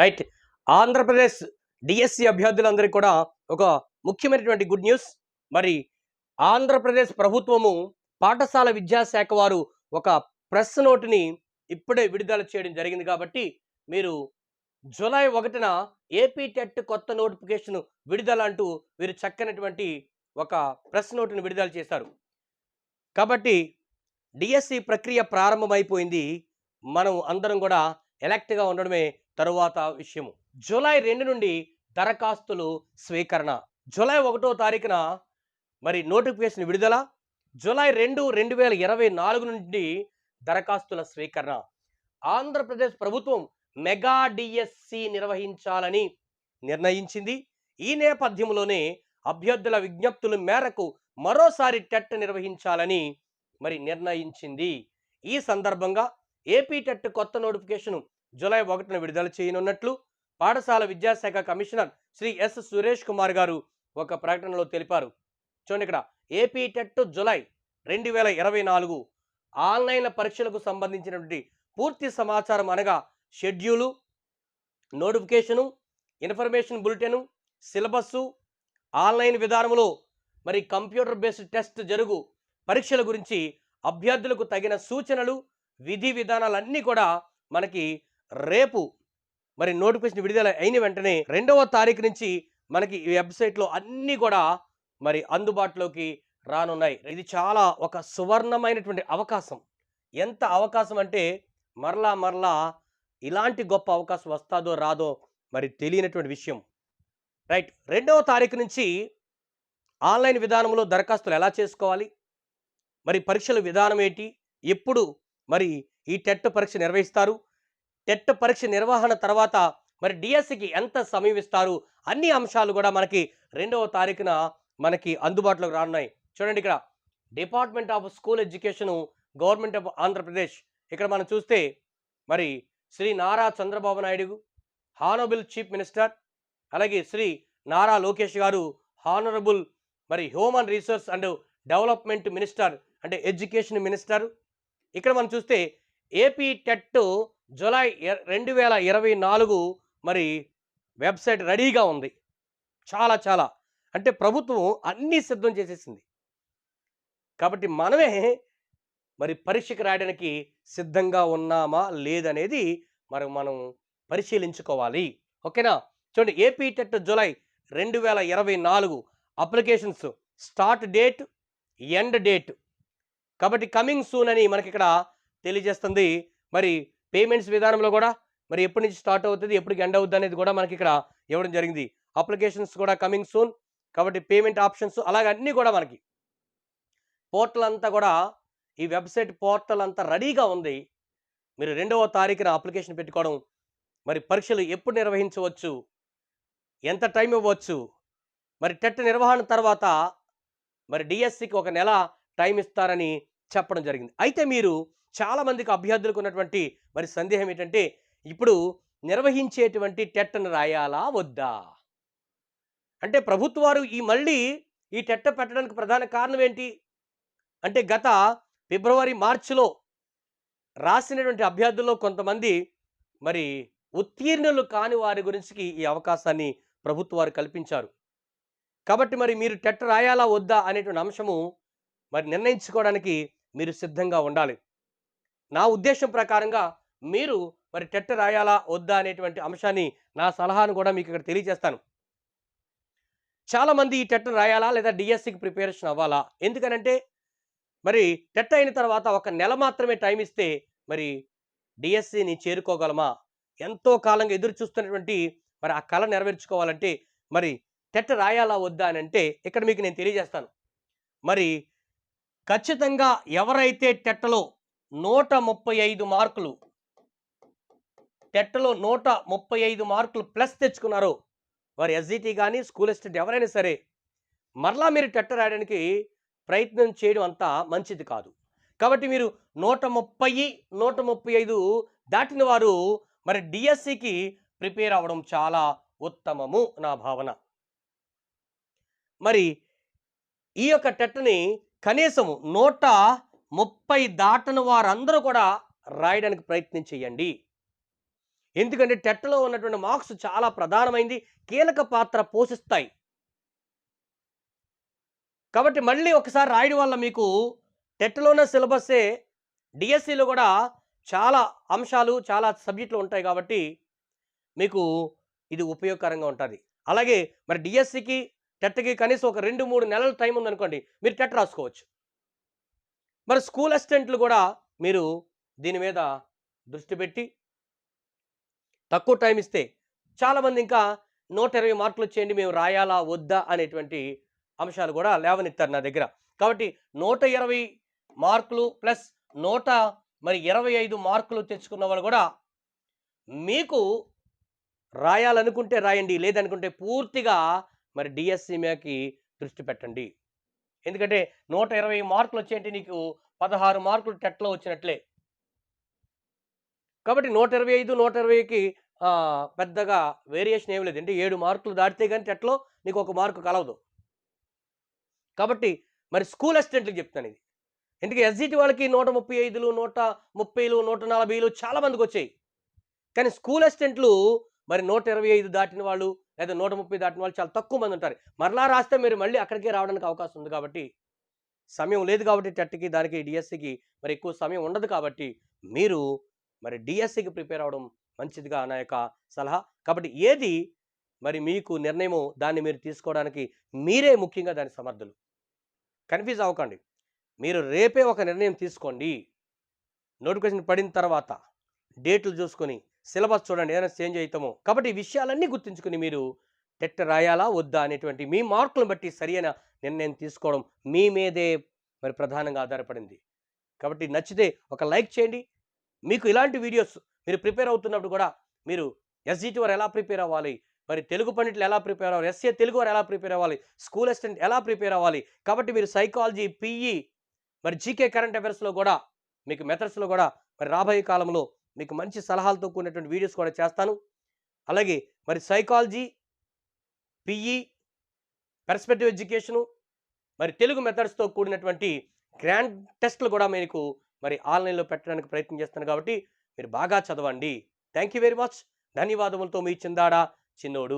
Right. Andhra Pradesh DSC అభ్యర్థులందరికీ కూడా ఒక ముఖ్యమైనటువంటి గుడ్ న్యూస్. మరి ఆంధ్రప్రదేశ్ ప్రభుత్వము పాఠశాల విద్యాశాఖ వారు ఒక ప్రెస్ నోటుని ఇప్పుడే విడుదల చేయడం జరిగింది కాబట్టి మీరు జూలై ఒకటిన ఏపీ టెట్ కొత్త నోటిఫికేషన్ విడుదల అంటూ వీరు చక్కనటువంటి ఒక ప్రెస్ నోటుని విడుదల చేశారు. కాబట్టి డిఎస్సి ప్రక్రియ ప్రారంభమైపోయింది. మనం అందరం కూడా ఎలక్ట్గా ఉండడమే తరువాత విషయము. జూలై రెండు నుండి దరఖాస్తులు స్వీకరణ. జూలై ఒకటో తారీఖున మరి నోటిఫికేషన్ విడుదల. జూలై రెండు రెండు వేల ఇరవై నాలుగు నుండి దరఖాస్తుల స్వీకరణ. ఆంధ్రప్రదేశ్ ప్రభుత్వం మెగా డిఎస్సి నిర్వహించాలని నిర్ణయించింది. ఈ నేపథ్యంలోనే అభ్యర్థుల విజ్ఞప్తుల మేరకు మరోసారి టెట్ నిర్వహించాలని మరి నిర్ణయించింది. ఈ సందర్భంగా ఏపీ టెట్ కొత్త నోటిఫికేషన్ జూలై ఒకటిన విడుదల చేయనున్నట్లు పాఠశాల విద్యాశాఖ కమిషనర్ శ్రీ ఎస్ సురేష్ కుమార్ గారు ఒక ప్రకటనలో తెలిపారు. చూడండి ఇక్కడ ఏపీ టెట్ జూలై రెండు వేల ఇరవై నాలుగు ఆన్లైన్ పరీక్షలకు సంబంధించినటువంటి పూర్తి సమాచారం అనగా schedule notification information bulletin syllabus online విధానంలో మరి కంప్యూటర్ బేస్డ్ టెస్ట్ జరుగు పరీక్షల గురించి అభ్యర్థులకు తగిన సూచనలు విధి విధానాలన్నీ కూడా మనకి రేపు మరి నోటిఫికేషన్ విడుదల అయిన వెంటనే రెండవ తారీఖు నుంచి మనకి ఈ వెబ్సైట్లో అన్నీ కూడా మరి అందుబాటులోకి రానున్నాయి. ఇది చాలా ఒక సువర్ణమైనటువంటి అవకాశం. ఎంత అవకాశం అంటే మరలా మరలా ఇలాంటి గొప్ప అవకాశం వస్తాదో రాదో మరి తెలియనటువంటి విషయం. రైట్ రెండవ తారీఖు నుంచి ఆన్లైన్ విధానంలో దరఖాస్తులు ఎలా చేసుకోవాలి? మరి పరీక్షల విధానం ఏంటి? ఎప్పుడు మరి ఈ టెట్ పరీక్ష నిర్వహిస్తారు? టెట్ పరీక్ష నిర్వహణ తర్వాత మరి డిఎస్సికి ఎంత సమీపిస్తారు అన్ని అంశాలు కూడా మనకి రెండవ తారీఖున మనకి అందుబాటులోకి రానున్నాయి. చూడండి ఇక్కడ. Department of school education government of Andhra Pradesh. ఇక్కడ మనం చూస్తే మరి Shri Nara Chandrababu Naidu honourable chief minister అలాగే శ్రీ నారా లోకేష్ గారు హానరబుల్ మరి human resource and development minister అంటే ఎడ్యుకేషన్ మినిస్టర్. ఇక్కడ మనం చూస్తే ఏపీ టెట్ జూలై రెండు వేల ఇరవై నాలుగు మరి వెబ్సైట్ రెడీగా ఉంది. చాలా చాలా. అంటే ప్రభుత్వం అన్నీ సిద్ధం చేసేసింది. కాబట్టి మనమే మరి పరీక్షకు రాయడానికి సిద్ధంగా ఉన్నామా లేదనేది మరి మనం పరిశీలించుకోవాలి. ఓకేనా? చూడండి ఏపీ టెట్ జూలై రెండు వేల ఇరవై నాలుగు applications start date end date. కాబట్టి కమింగ్ సూన్ అని మనకి ఇక్కడ తెలియజేస్తుంది. మరి పేమెంట్స్ విధానంలో కూడా మరి ఎప్పటి నుంచి స్టార్ట్ అవుతుంది ఎప్పటికి ఎండ్ అవుతుంది అనేది కూడా మనకి ఇక్కడ ఇవ్వడం జరిగింది. అప్లికేషన్స్ కూడా కమింగ్ సూన్. కాబట్టి పేమెంట్ ఆప్షన్స్ అలాగే అన్నీ కూడా మనకి. పోర్టల్ అంతా కూడా ఈ వెబ్సైట్ పోర్టల్ అంతా రెడీగా ఉంది. మీరు రెండవ తారీఖున అప్లికేషన్ పెట్టుకోవడం మరి పరీక్షలు ఎప్పుడు నిర్వహించవచ్చు ఎంత టైం ఇవ్వచ్చు మరి టెట్ నిర్వహణ తర్వాత మరి డిఎస్సికి ఒక నెల టైం ఇస్తారని చెప్పడం జరిగింది. అయితే మీరు చాలామందికి అభ్యర్థులకు ఉన్నటువంటి మరి సందేహం ఏంటంటే ఇప్పుడు నిర్వహించేటువంటి టెట్ను రాయాలా వద్దా? అంటే ప్రభుత్వాలు ఈ మళ్ళీ ఈ టెట్ట పెట్టడానికి ప్రధాన కారణం ఏంటి? అంటే గత ఫిబ్రవరి మార్చిలో రాసినటువంటి అభ్యర్థుల్లో కొంతమంది మరి ఉత్తీర్ణులు కాని వారి గురించి ఈ అవకాశాన్ని ప్రభుత్వాలు కల్పించారు. కాబట్టి మరి మీరు టెట్ రాయాలా వద్దా అనేటువంటి అంశము మరి నిర్ణయించుకోవడానికి మీరు సిద్ధంగా ఉండాలి. నా ఉద్దేశం ప్రకారంగా మీరు మరి టెట్ రాయాలా వద్దా అనేటువంటి అంశాన్ని నా సలహాను కూడా మీకు ఇక్కడ తెలియజేస్తాను. చాలామంది ఈ టెట్ రాయాలా లేదా డిఎస్సికి ప్రిపరేషన్ అవ్వాలా? ఎందుకనంటే మరి టెట్ అయిన తర్వాత ఒక నెల మాత్రమే టైం ఇస్తే మరి డిఎస్సిని చేరుకోగలమా? ఎంతో కాలంగా ఎదురు చూస్తున్నటువంటి మరి ఆ కళ నెరవేర్చుకోవాలంటే మరి టెట్ రాయాలా వద్దా అని అంటే ఇక్కడ మీకు నేను తెలియజేస్తాను. మరి ఖచ్చితంగా ఎవరైతే టెట్టలో నూట ముప్పై ఐదు మార్కులు. టెట్టలో నూట ముప్పై ఐదు మార్కులు ప్లస్ తెచ్చుకున్నారు. వారు ఎస్జిటి కానీ స్కూల్ అసిస్టెంట్ ఎవరైనా సరే మరలా మీరు టెట్ట రాయడానికి ప్రయత్నం చేయడం అంత మంచిది కాదు. కాబట్టి మీరు నూట ముప్పై నూట ముప్పై ఐదు దాటిన వారు మరి డిఎస్సికి ప్రిపేర్ అవ్వడం చాలా ఉత్తమము నా భావన. మరి ఈ యొక్క టెట్ని కనీసం నూట ముప్పై దాటని వారందరూ కూడా రాయడానికి ప్రయత్నం చేయండి. ఎందుకంటే టెట్లో ఉన్నటువంటి మార్క్స్ చాలా ప్రధానమైంది కీలక పాత్ర పోషిస్తాయి. కాబట్టి మళ్ళీ ఒకసారి రాయడం వల్ల మీకు టెట్లోనే సిలబస్సే డిఎస్సిలో కూడా చాలా అంశాలు చాలా సబ్జెక్టులు ఉంటాయి కాబట్టి మీకు ఇది ఉపయోగకరంగా ఉంటుంది. అలాగే మరి డిఎస్సికి టెట్కి కనీసం ఒక రెండు మూడు నెలల టైం ఉందనుకోండి మీరు టెట్ రాసుకోవచ్చు. మరి స్కూల్ అసిస్టెంట్లు కూడా మీరు దీని మీద దృష్టి పెట్టి తక్కువ టైం ఇస్తే చాలామంది ఇంకా నూట ఇరవై మార్కులు వచ్చేయండి మేము రాయాలా వద్దా అనేటువంటి అంశాలు కూడా లేవనెత్తారు నా దగ్గర. కాబట్టి నూట ఇరవై మార్కులు ప్లస్ నూట మరి ఇరవై ఐదు మార్కులు తెచ్చుకున్న వాళ్ళు కూడా మీకు రాయాలనుకుంటే రాయండి లేదనుకుంటే పూర్తిగా మరి డిఎస్సి మీదకి దృష్టి పెట్టండి. ఎందుకంటే నూట ఇరవై మార్కులు వచ్చేంటి నీకు పదహారు మార్కులు టెట్లో వచ్చినట్లే. కాబట్టి నూట ఇరవై ఐదు నూట ఇరవైకి పెద్దగా వేరియేషన్ ఏం లేదు. అంటే ఏడు మార్కులు దాటితే కానీ టెట్లో నీకు ఒక మార్కు కలవదు. కాబట్టి మరి స్కూల్ అసిస్టెంట్లకు చెప్తాను ఇది. ఎందుకంటే ఎస్జిటి వాళ్ళకి నూట ముప్పై ఐదులు నూట ముప్పైలు నూట నలభైలు చాలా మందికి వచ్చాయి. కానీ స్కూల్ అసిస్టెంట్లు మరి నూట ఇరవై ఐదు దాటిన వాళ్ళు లేదా నూట ముప్పై దాటిన వాళ్ళు చాలా తక్కువ మంది ఉంటారు. మరలా రాస్తే మీరు మళ్ళీ అక్కడికే రావడానికి అవకాశం ఉంది కాబట్టి సమయం లేదు కాబట్టి టెట్కి దానికి డిఎస్సికి మరి ఎక్కువ సమయం ఉండదు కాబట్టి మీరు మరి డిఎస్సికి ప్రిపేర్ అవ్వడం మంచిదిగా నా యొక్క సలహా. కాబట్టి ఏది మరి మీకు నిర్ణయమో దాన్ని మీరు తీసుకోవడానికి మీరే ముఖ్యంగా దాని సమర్థులు. కన్ఫ్యూజ్ అవ్వకండి. మీరు రేపే ఒక నిర్ణయం తీసుకోండి. నోటిఫికేషన్ పడిన తర్వాత డేట్లు చూసుకొని సిలబస్ చూడండి ఏదైనా చేంజ్ అవుతామో కాబట్టి ఈ విషయాలన్నీ గుర్తుంచుకుని మీరు టెట్ రాయాలా వద్దా అనేటువంటి మీ మార్కులను బట్టి సరైన నిర్ణయం తీసుకోవడం మీ మీదే మరి ప్రధానంగా ఆధారపడింది. కాబట్టి నచ్చితే ఒక లైక్ చేయండి. మీకు ఇలాంటి వీడియోస్ మీరు ప్రిపేర్ అవుతున్నప్పుడు కూడా మీరు ఎస్జిటి వారు ఎలా ప్రిపేర్ అవ్వాలి? మరి తెలుగు పండితులు ఎలా ప్రిపేర్ అవ్వాలి? ఎస్ఏ తెలుగు వారు ఎలా ప్రిపేర్ అవ్వాలి? స్కూల్ అసిస్టెంట్ ఎలా ప్రిపేర్ అవ్వాలి? కాబట్టి మీరు సైకాలజీ పిఈ మరి జీకే కరెంట్ అఫైర్స్లో కూడా మీకు మెథడ్స్లో కూడా మరి రాబోయే కాలంలో మీకు మంచి సలహాలతో కూడినటువంటి వీడియోస్ కూడా చేస్తాను. అలాగే మరి సైకాలజీ పిఈ పర్స్పెక్టివ్ ఎడ్యుకేషను మరి తెలుగు మెథడ్స్తో కూడినటువంటి గ్రాండ్ టెస్ట్లు కూడా మీకు మరి ఆన్లైన్లో పెట్టడానికి ప్రయత్నం చేస్తాను కాబట్టి మీరు బాగా చదవండి. Thank you very much. ధన్యవాదములతో మీ చిందాడ చిన్నోడు.